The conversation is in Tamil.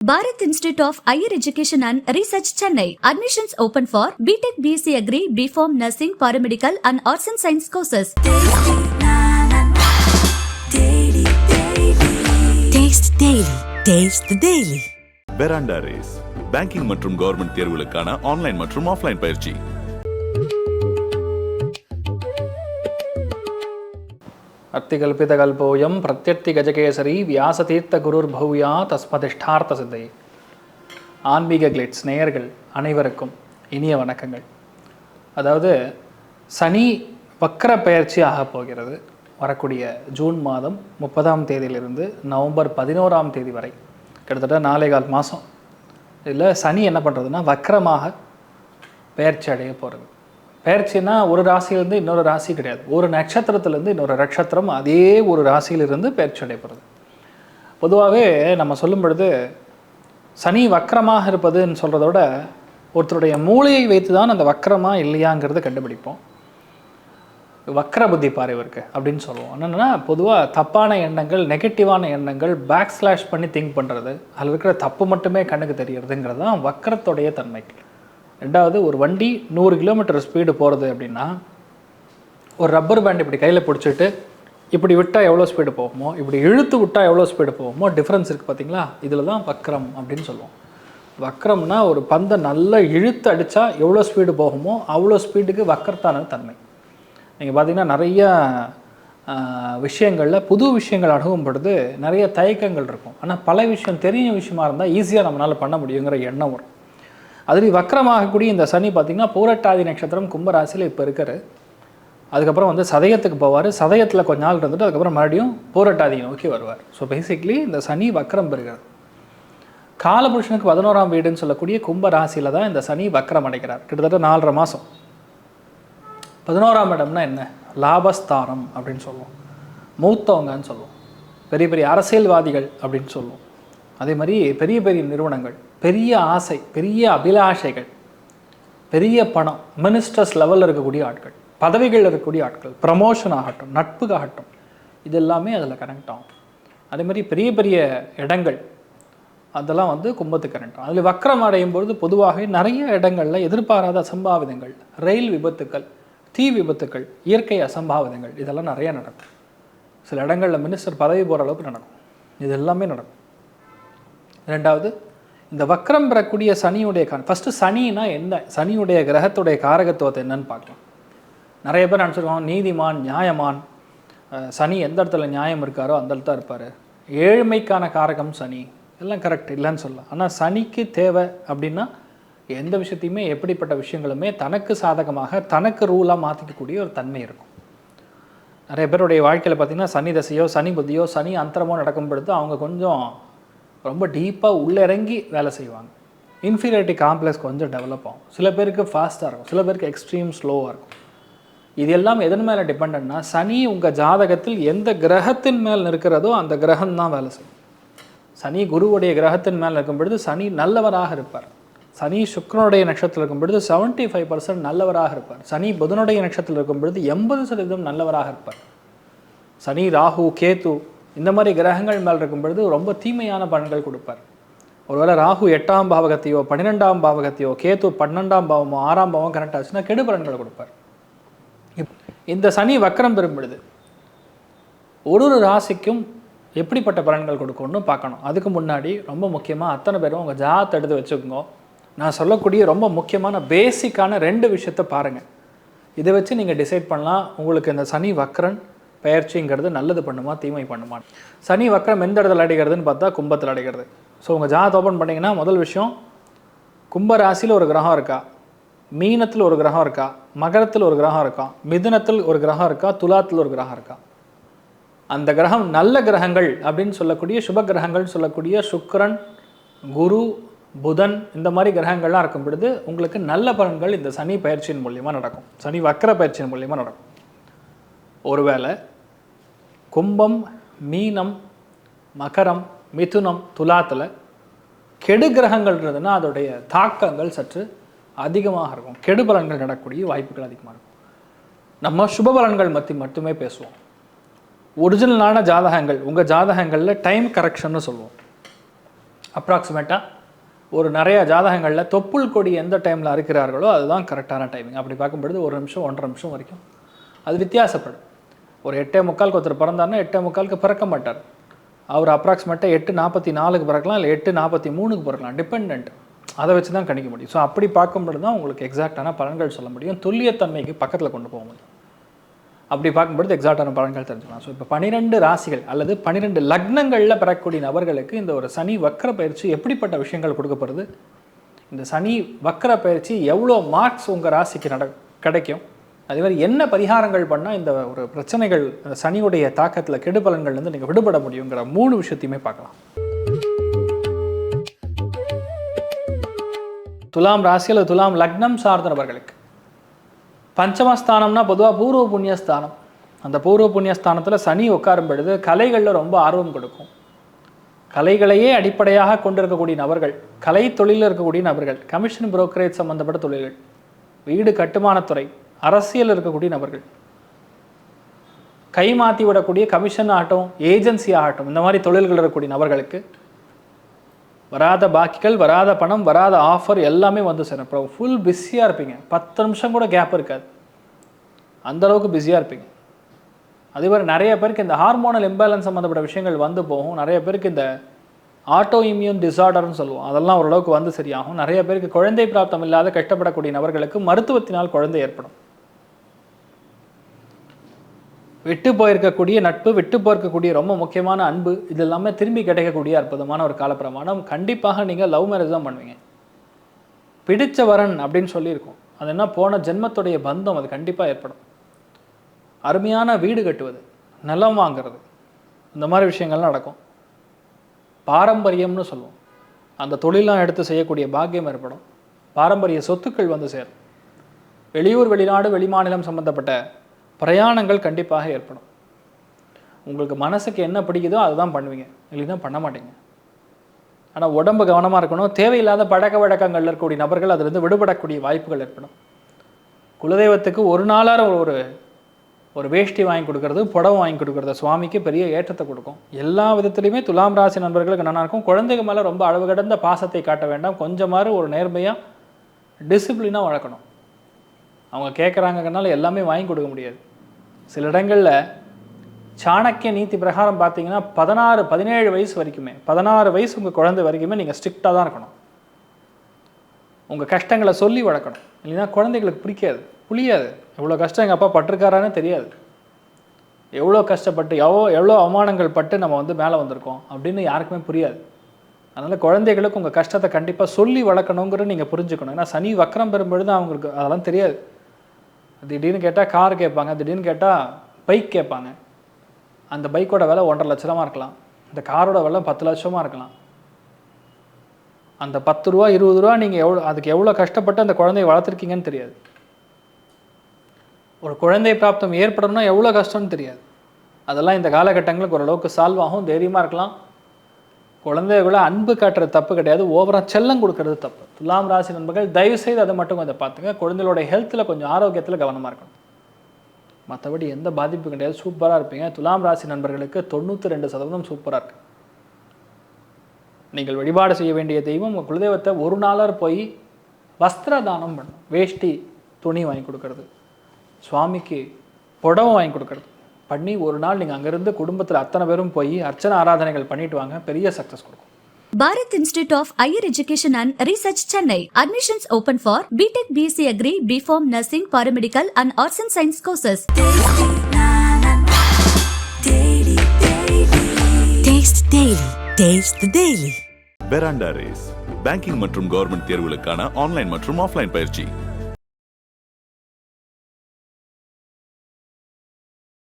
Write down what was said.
Bharat Institute of Higher Education and Research Chennai. Admissions open for BTech BSc Agri, BPharm Nursing, Paramedical and Arts and Science courses. Taste Daily. Taste the Daily. Veranda race banking மற்றும் கவர்மெண்ட் தேர்வுகளுக்கான ஆன்லைன் மற்றும் ஆஃப்லைன் பயிற்சி அத்திகல்பிதகல்போயம் பிரத்யர்த்தி கஜகேசரி வியாசதீர்த்த குருர் பௌயா தஸ்மதிஷ்டார்த்த சித்தை ஆன்மீக கிளிட்ஸ் நேயர்கள் அனைவருக்கும் இனிய வணக்கங்கள். அதாவது சனி வக்கர பயிற்சி ஆகப் போகிறது. வரக்கூடிய ஜூன் மாதம் முப்பதாம் தேதியிலிருந்து நவம்பர் பதினோராம் தேதி வரை. கிட்டத்தட்ட நாலே கால் மாதம் இதில் சனி என்ன பண்ணுறதுன்னா வக்கரமாக பெயர்ச்சி அடைய போகிறது பெயர்ச்சின்னா ஒரு ராசியிலேருந்து இன்னொரு ராசி கிடையாது. ஒரு நட்சத்திரத்துலேருந்து இன்னொரு நட்சத்திரம் அதே ஒரு ராசியிலிருந்து பெயர்ச்சி அடைகிறது பொதுவாகவே நம்ம சொல்லும் பொழுது சனி வக்கரமாக இருப்பதுன்னு சொல்கிறத விட ஒருத்தருடைய மூளையை வைத்து தான் அந்த வக்கரமாக இல்லையாங்கிறத கண்டுபிடிப்போம். வக்கர புத்தி பாரு இவருக்கு அப்படின்னு சொல்லுவோம். என்னென்னா பொதுவாக தப்பான எண்ணங்கள் நெகட்டிவான எண்ணங்கள் பேக் ஸ்லாஷ் பண்ணி திங்க் பண்ணுறது அதில் இருக்கிற தப்பு மட்டுமே கண்ணுக்கு தெரியறதுங்கிறது தான் வக்கரத்துடைய தன்மைகள் ரெண்டாவது ஒரு வண்டி நூறு கிலோமீட்டர் ஸ்பீடு போகிறது அப்படின்னா ஒரு ரப்பர் பேண்ட் இப்படி கையில் பிடிச்சிட்டு இப்படி விட்டால் எவ்வளோ ஸ்பீடு போகுமோ இப்படி இழுத்து விட்டால் எவ்வளோ ஸ்பீடு போகுமோ டிஃப்ரென்ஸ் இருக்குது பார்த்தீங்களா இதில் தான் வக்ரம் அப்படின்னு சொல்லுவோம். வக்ரம்னா ஒரு பந்தை நல்லா இழுத்து அடித்தா எவ்வளோ ஸ்பீடு போகுமோ அவ்வளோ ஸ்பீடுக்கு வக்கரத்தான தன்மை. நீங்கள் பார்த்தீங்கன்னா நிறைய விஷயங்களில் புது விஷயங்கள் அணுகும் பொழுது நிறைய தயக்கங்கள் இருக்கும். ஆனால் பல விஷயம் தெரிஞ்ச விஷயமா இருந்தால் ஈஸியாக நம்மளால் பண்ண முடியுங்கிற எண்ணம் வரும். அதுலேயும் வக்கரமாகக்கூடிய இந்த சனி பார்த்திங்கன்னா பூரட்டாதி நட்சத்திரம் கும்பராசியில் இப்போ இருக்கார். அதுக்கப்புறம் வந்து சதயத்துக்கு போவார். சதயத்தில் கொஞ்ச நாள் இருந்துட்டு அதுக்கப்புறம் மறுபடியும் பூரட்டாதி நோக்கி வருவார். ஸோ பேசிக்லி இந்த சனி வக்கரம் பெறுகிறது காலபுருஷனுக்கு பதினோராம் வீடுன்னு சொல்லக்கூடிய கும்ப ராசியில் தான் இந்த சனி வக்கரம் அடைக்கிறார் கிட்டத்தட்ட நாலரை மாதம் பதினோராம் இடம்னா என்ன? லாபஸ்தானம் அப்படின்னு சொல்லுவோம். மூத்தவங்கன்னு சொல்லுவோம். பெரிய பெரிய அரசியல்வாதிகள் அப்படின்னு சொல்லுவோம். அதே மாதிரி பெரிய பெரிய நிறுவனங்கள் பெரிய ஆசை பெரிய அபிலாஷைகள் பெரிய பணம் மினிஸ்டர்ஸ் லெவலில் இருக்கக்கூடிய ஆட்கள் பதவிகள் இருக்கக்கூடிய ஆட்கள் ப்ரமோஷன் ஆகட்டும் நட்புக்காகட்டும் இது எல்லாமே அதில் கனெக்ட் ஆகும். அதே மாதிரி பெரிய பெரிய இடங்கள் அதெல்லாம் வந்து கும்பத்துக்கு கரண்ட் அதில் வக்கரம் அடையும் பொழுது பொதுவாகவே நிறைய இடங்களில் எதிர்பாராத அசம்பாவிதங்கள் ரயில் விபத்துக்கள் தீ விபத்துக்கள் இயற்கை அசம்பாவிதங்கள் இதெல்லாம் நிறைய நடக்கும். சில இடங்களில் மினிஸ்டர் பதவி போகிற அளவுக்கு நடக்கும். இது எல்லாமே நடக்கும். ரெண்டாவது இந்த வக்ரம் பெறக்கூடிய சனியுடைய கான் ஃபஸ்ட்டு சனினா என்ன? சனியுடைய கிரகத்துடைய காரகத்துவத்தை என்னன்னு பார்க்கலாம். நிறைய பேர் நினச்சிருக்கோம் நீதிமான் நியாயமான். சனி எந்த இடத்துல நியாயம் இருக்காரோ அந்த இடத்துல இருப்பார். ஏழ்மைக்கான காரகம் சனி. எல்லாம் கரெக்ட் இல்லைன்னு சொல்லலாம். ஆனால் சனிக்கு தேவை அப்படின்னா எந்த விஷயத்தையுமே எப்படிப்பட்ட விஷயங்களுமே தனக்கு சாதகமாக தனக்கு ரூலாக மாற்றிக்கக்கூடிய ஒரு தன்மை இருக்கும். நிறைய பேருடைய வாழ்க்கையில் பார்த்திங்கன்னா சனி தசையோ சனி புத்தியோ சனி அந்தரமோ நடக்கும் பொழுது அவங்க கொஞ்சம் ரொம்ப டீப்பாக உள்ளிறங்கி வேலை செய்வாங்க. இன்ஃபீரியாரிட்டி காம்ப்ளெக்ஸ் கொஞ்சம் டெவலப் ஆகும். சில பேருக்கு ஃபாஸ்ட்டாக இருக்கும். சில பேருக்கு எக்ஸ்ட்ரீம் ஸ்லோவாக இருக்கும். இது எல்லாம் எதன் மேலே டிபெண்ட்னா சனி உங்கள் ஜாதகத்தில் எந்த கிரகத்தின் மேல் இருக்கிறதோ அந்த கிரகம் தான் வேலை செய்யும். சனி குருவுடைய கிரகத்தின் மேல் இருக்கும் பொழுது சனி நல்லவராக இருப்பார். சனி சுக்ரனுடைய நட்சத்திரம் இருக்கும் பொழுது செவன்ட்டி ஃபைவ் பர்சன்ட் நல்லவராக இருப்பார். சனி புதனுடைய நட்சத்திரம் இருக்கும் பொழுது எண்பது சதவீதம் நல்லவராக இருப்பார். சனி ராகு கேத்து இந்த மாதிரி கிரகங்கள் மேல் இருக்கும் பொழுது ரொம்ப தீமையான பலன்கள் கொடுப்பார். ஒருவேளை ராகு எட்டாம் பாவகத்தையோ பன்னிரெண்டாம் பாவகத்தையோ கேத்து பன்னெண்டாம் பாவமோ ஆறாம் பாவம் கனெக்ட் ஆச்சுன்னா கெடு பலன்களை கொடுப்பார். இந்த சனி வக்கரம் பெறும் பொழுது ஒரு ஒரு ராசிக்கும் எப்படிப்பட்ட பலன்கள் கொடுக்கும்னு பார்க்கணும். அதுக்கு முன்னாடி ரொம்ப முக்கியமாக அத்தனை பேரும் உங்கள் ஜாத் எடுத்து வச்சுக்கோங்க. நான் சொல்லக்கூடிய ரொம்ப முக்கியமான பேசிக்கான ரெண்டு விஷயத்த பாருங்கள் இதை வச்சு நீங்கள் டிசைட் பண்ணலாம். உங்களுக்கு இந்த சனி வக்ரன் பயிற்சிங்கிறது நல்லது பண்ணுமா தீமை பண்ணுமா? சனி வக்கரம் எந்த இடத்துல அடைகிறதுன்னு பார்த்தா கும்பத்தில் அடைகிறது ஸோ உங்கள் ஜாத் ஓப்பன் பண்ணிங்கன்னா முதல் விஷயம் கும்ப ராசியில் ஒரு கிரகம் இருக்கா? மீனத்தில் ஒரு கிரகம் இருக்கா? மகரத்தில் ஒரு கிரகம் இருக்கா? மிதுனத்தில் ஒரு கிரகம் இருக்கா? துலாத்தில் ஒரு கிரகம் இருக்கா? அந்த கிரகம் நல்ல கிரகங்கள் அப்படின்னு சொல்லக்கூடிய சுப கிரகங்கள்னு சொல்லக்கூடிய சுக்கரன் குரு புதன் இந்த மாதிரி கிரகங்கள்லாம் இருக்கும் பொழுது உங்களுக்கு நல்ல பலன்கள் இந்த சனி பயிற்சியின் மூலியமாக நடக்கும். சனி வக்கர பயிற்சியின் மூலியமாக நடக்கும். ஒருவேளை கும்பம் மீனம் மகரம் மிதுனம் துலாத்தில் கெடு கிரகங்கள் இருந்ததுன்னா அதோடைய தாக்கங்கள் சற்று அதிகமாக இருக்கும். கெடு பலன்கள் நடக்கக்கூடிய வாய்ப்புகள் அதிகமாக இருக்கும். நம்ம சுப பலன்கள் பற்றி மட்டுமே பேசுவோம். ஒரிஜினலான ஜாதகங்கள் உங்கள் ஜாதகங்களில் டைம் கரெக்ஷன்னு சொல்லுவோம். அப்ராக்சிமேட்டாக ஒரு நிறைய ஜாதகங்களில் தொப்புள் கொடி எந்த டைமில் அறுக்கிறார்களோ அதுதான் கரெக்டான டைமிங் அப்படி பார்க்கும்பொழுது ஒரு நிமிஷம் ஒன்றரை நிமிஷம் வரைக்கும் அது வித்தியாசப்படும். ஒரு எட்டே முக்காலுக்கு ஒருத்தர் பிறந்தாருன்னா எட்டே முக்காலுக்கு பிறக்க மாட்டார். அவர் அப்ராக்சிமேட்டாக எட்டு நாற்பத்தி நாலுக்கு பிறக்கலாம் இல்லை எட்டு நாற்பத்தி மூணுக்கு பிறக்கலாம் டிபெண்ட் அதை வச்சு தான் கணிக்க முடியும். ஸோ அப்படி பார்க்கும்போது தான் உங்களுக்கு எக்ஸாக்டான பலன்கள் சொல்ல முடியும். துல்லியத்தன்மைக்கு பக்கத்தில் கொண்டு போக முடியும். அப்படி பார்க்கும்பொழுது எக்ஸாக்டான பலன்கள் தெரிஞ்சுக்கலாம். ஸோ இப்போ பன்னிரெண்டு ராசிகள் அல்லது பன்னிரெண்டு லக்னங்களில் பெறக்கூடிய நபர்களுக்கு இந்த ஒரு சனி வக்கர பயிற்சி எப்படிப்பட்ட விஷயங்கள் கொடுக்கப்படுது இந்த சனி வக்கர பயிற்சி எவ்வளோ மார்க்ஸ் உங்கள் ராசிக்கு நட கிடைக்கும்? அதே மாதிரி என்ன பரிகாரங்கள் பண்ணால் இந்த ஒரு பிரச்சனைகள் சனியுடைய தாக்கத்தில் கெடுபலன்கள்லேருந்து நீங்கள் விடுபட முடியுங்கிற மூணு விஷயத்தையுமே பார்க்கலாம். துலாம் ராசி அல்லது துலாம் லக்னம் சார்ந்த நபர்களுக்கு. பஞ்சமஸ்தானம்னா பொதுவாக பூர்வ புண்ணியஸ்தானம். அந்த பூர்வ புண்ணியஸ்தானத்தில் சனி உட்காரும் பொழுது கலைகளில் ரொம்ப ஆர்வம் கொடுக்கும். கலைகளையே அடிப்படையாக கொண்டிருக்கக்கூடிய நபர்கள் கலை தொழிலில் இருக்கக்கூடிய நபர்கள் கமிஷன் புரோக்கரேஜ் சம்பந்தப்பட்ட தொழில்கள் வீடு கட்டுமானத்துறை அரசியல் இருக்கக்கூடிய நபர்கள். கை மாற்றி விடக்கூடிய கமிஷன் ஆகட்டும் ஏஜென்சி ஆகட்டும் இந்த மாதிரி தொழில்கள் இருக்கக்கூடிய நபர்களுக்கு வராத பாக்கிகள் வராத பணம் வராத ஆஃபர் எல்லாமே வந்து சேரும். அப்புறம் ஃபுல் பிஸியாக இருப்பீங்க. பத்து நிமிஷம் கூட கேப் இருக்காது. அந்த அளவுக்கு பிஸியாக இருப்பீங்க. அதே மாதிரி நிறைய பேருக்கு இந்த ஹார்மோனல் இம்பேலன்ஸ் சம்மந்தப்பட்ட விஷயங்கள் வந்து போகும். நிறைய பேருக்கு இந்த ஆட்டோ இம்யூன் டிசார்டர்னு சொல்லுவோம். அதெல்லாம் ஓரளவுக்கு வந்து சரியாகும். நிறைய பேருக்கு குழந்தை பிராப்தம் இல்லாத கஷ்டப்படக்கூடிய நபர்களுக்கு மருத்துவத்தினால் குழந்தை ஏற்படும். விட்டு போயிருக்கக்கூடிய நட்பு விட்டு போயிருக்கக்கூடிய ரொம்ப முக்கியமான அன்பு இது எல்லாமே திரும்பி கிடைக்கக்கூடிய அற்புதமான ஒரு காலப்பிரமாணம். கண்டிப்பாக நீங்கள் லவ் மேரேஜ் தான் பண்ணுவீங்க. பிடிச்ச வரன் அப்படின்னு சொல்லியிருக்கோம். அது என்ன? போன ஜென்மத்துடைய பந்தம் அது கண்டிப்பாக ஏற்படும். அருமையான வீடு கட்டுவது நிலம் வாங்குறது இந்த மாதிரி விஷயங்கள்லாம் நடக்கும். பாரம்பரியம்னு சொல்லுவோம். அந்த தொழிலாம் எடுத்து செய்யக்கூடிய பாக்கியம் ஏற்படும். பாரம்பரிய சொத்துக்கள் வந்து சேரும். வெளியூர் வெளிநாடு வெளிமாநிலம் சம்பந்தப்பட்ட பிரயாணங்கள் கண்டிப்பாக ஏற்படும். உங்களுக்கு மனசுக்கு என்ன பிடிக்குதோ அதுதான் பண்ணுவீங்க. இல்லைன்னா பண்ண மாட்டீங்க. ஆனால் உடம்பு கவனமாக இருக்கணும். தேவையில்லாத பழக்க வழக்கங்களில் இருக்கக்கூடிய நபர்கள் அதிலிருந்து விடுபடக்கூடிய வாய்ப்புகள் ஏற்படும். குலதெய்வத்துக்கு ஒரு நாளாக ஒரு ஒரு வேஷ்டி வாங்கி கொடுக்கறது புடவை வாங்கி கொடுக்கறது சுவாமிக்கு பெரிய ஏற்றத்தை கொடுக்கும். எல்லா விதத்துலையுமே துலாம் ராசி நண்பர்களுக்கு நல்லாயிருக்கும் இருக்கும். குழந்தைங்க மேலே ரொம்ப அளவு கடந்த பாசத்தை காட்ட வேண்டாம். கொஞ்சமாறு ஒரு நேர்மையாக டிசிப்ளினாக வளர்க்கணும். அவங்க கேட்குறாங்கனால எல்லாமே வாங்கி கொடுக்க முடியாது. சில இடங்களில் சாணக்கிய நீதி பிரகாரம் பார்த்தீங்கன்னா பதினாறு பதினேழு வயசு வரைக்குமே பதினாறு வயசு உங்கள் குழந்தை வரைக்குமே நீங்கள் ஸ்ட்ரிக்டாக தான் இருக்கணும். உங்கள் கஷ்டங்களை சொல்லி வளர்க்கணும். இல்லைன்னா குழந்தைகளுக்கு பிடிக்காது புரியாது எவ்வளோ கஷ்டம் எங்கள் அப்பா பட்டிருக்காரான்னு தெரியாது. எவ்வளோ கஷ்டப்பட்டு எவ்வளோ எவ்வளோ அவமானங்கள் பட்டு நம்ம வந்து மேலே வந்திருக்கோம் அப்படின்னு யாருக்குமே புரியாது. அதனால் குழந்தைகளுக்கு உங்கள் கஷ்டத்தை கண்டிப்பாக சொல்லி வளர்க்கணுங்கிறது நீங்கள் புரிஞ்சுக்கணும். ஏன்னா சனி வக்கரம் பெறும்பொழுது அவங்களுக்கு அதெல்லாம் தெரியாது. திடீர்னு கேட்டால் கார் கேட்பாங்க திடீர்னு கேட்டால் பைக் கேட்பாங்க. அந்த பைக்கோட விலை ஒன்றரை லட்ச ரூபா இருக்கலாம். இந்த காரோட விலை பத்து லட்சமாக இருக்கலாம். அந்த பத்து ரூபா இருபது ரூபா நீங்கள் எவ்வளோ அதுக்கு எவ்வளோ கஷ்டப்பட்டு அந்த குழந்தைய வளர்த்துருக்கீங்கன்னு தெரியாது. ஒரு குழந்தை பிராப்தம் ஏற்படணும்னா எவ்வளோ கஷ்டம்னு தெரியாது. அதெல்லாம் இந்த காலகட்டங்களுக்கு ஓரளவுக்கு சால்வ் ஆகும் தைரியமாக இருக்கலாம். குழந்தைகளை அன்பு காட்டுறது தப்பு கிடையாது. ஓவராக செல்லம் கொடுக்கறது தப்பு. துலாம் ராசி நண்பர்கள் தயவு செய்து அதை மட்டும் கொஞ்சம் பார்த்துங்க. குழந்தைகளோட ஹெல்த்தில் கொஞ்சம் ஆரோக்கியத்தில் கவனமாக இருக்கணும். மற்றபடி எந்த பாதிப்பும் கிடையாது. சூப்பராக இருப்பீங்க. துலாம் ராசி நண்பர்களுக்கு தொண்ணூற்றி ரெண்டு சதவீதம் சூப்பராக இருக்கு. நீங்கள் வழிபாடு செய்ய வேண்டிய தெய்வம் உங்கள் குலதெய்வத்தை ஒரு நாளாக போய் வஸ்திர தானம் பண்ணும் வேஷ்டி துணி வாங்கி கொடுக்கறது. சுவாமிக்கு புடவை வாங்கி கொடுக்கறது. பண்ணி ஒரு நாள் நீங்கள் அங்கேருந்து குடும்பத்தில் அத்தனை பேரும் போய் அர்ச்சனை ஆராதனைகள் பண்ணிட்டு வாங்க பெரிய சக்ஸஸ் கொடுக்கும் Bharat Institute of Higher Education and Research Chennai. Admissions open for BTech BSc Agri, BPharm Nursing, Paramedical and Arts and Science courses. Taste Daily. Taste the Daily. Veranda race banking மற்றும் கவர்மெண்ட் தேர்வுகளுக்கான ஆன்லைன் மற்றும் ஆஃப்லைன் பயிற்சி